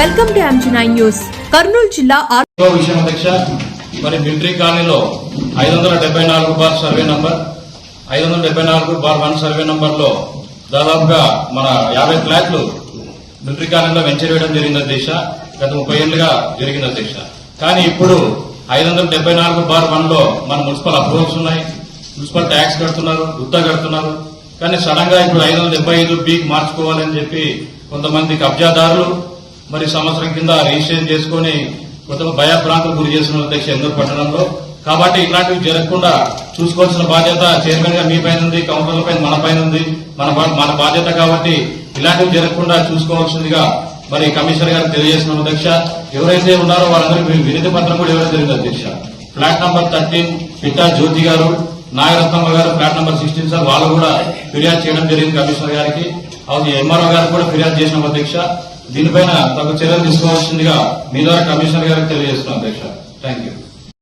Welcome to MG news. Kurnool జిల్లా ఆర్ విషయం అధ్యక్ష మరి మిలిటరీ కాలనీలో ఐదు వందల డెబ్బై నాలుగు బార్ సర్వే నంబర్ ఐదు వందల డెబ్బై నాలుగు బార్ వన్ సర్వే నంబర్లో దాదాపుగా మన యాభై ఫ్లాట్లు మిలిటరీ కాలనీలో వెంచర్ వేయడం జరిగింది అధ్యక్ష. గత ముప్పై ఏళ్ళుగా జరిగింది అధ్యక్ష. కానీ ఇప్పుడు ఐదు వందల డెబ్బై నాలుగు బార్ వన్లో మన మున్సిపల్ అప్రూవల్స్ ఉన్నాయి మున్సిపల్ ట్యాక్స్ కడుతున్నారు గుత్తా కడుతున్నారు. కానీ సడన్గా ఇప్పుడు ఐదు వందల డెబ్బై ఐదు బీక్ మార్చుకోవాలని చెప్పి కొంతమంది కబ్జాదారులు మరి సంవత్సరం కింద రిజిస్ట్రేషన్ చేసుకుని కొంత భయభ్రాంతులు గురి చేసిన అధ్యక్ష ఎందుకు పట్టణంలో కాబట్టి ఇలాంటివి జరగకుండా చూసుకోవాల్సిన బాధ్యత చైర్మన్గా మీ పైన ఉంది కౌన్సిలర్ పైన మన పైన ఉంది మన మన బాధ్యత కాబట్టి ఇలాంటివి జరగకుండా చూసుకోవాల్సిందిగా మరి కమిషనర్ గారికి తెలియజేసిన అధ్యక్ష ఎవరైతే ఉన్నారో వాళ్ళందరికీ వినతి పత్రం కూడా ఎవరైతే జరిగింది అధ్యక్ష flat number thirteen Pitta Jyothi గారు నాగరత్నమ్మ గారు ఫ్లాట్ నంబర్ సిక్స్టీన్ సార్ వాళ్ళు కూడా ఫిర్యాదు చేయడం జరిగింది కమిషనర్ గారికి. అవును ఎంఆర్ఓ గారు కూడా ఫిర్యాదు చేసిన అధ్యక్ష దీనిపైన తగు చర్యలు తీసుకోవాల్సిందిగా మీ ద్వారా కమిషనర్ గారికి తెలియజేస్తున్నాం అధ్యక్ష. Thank you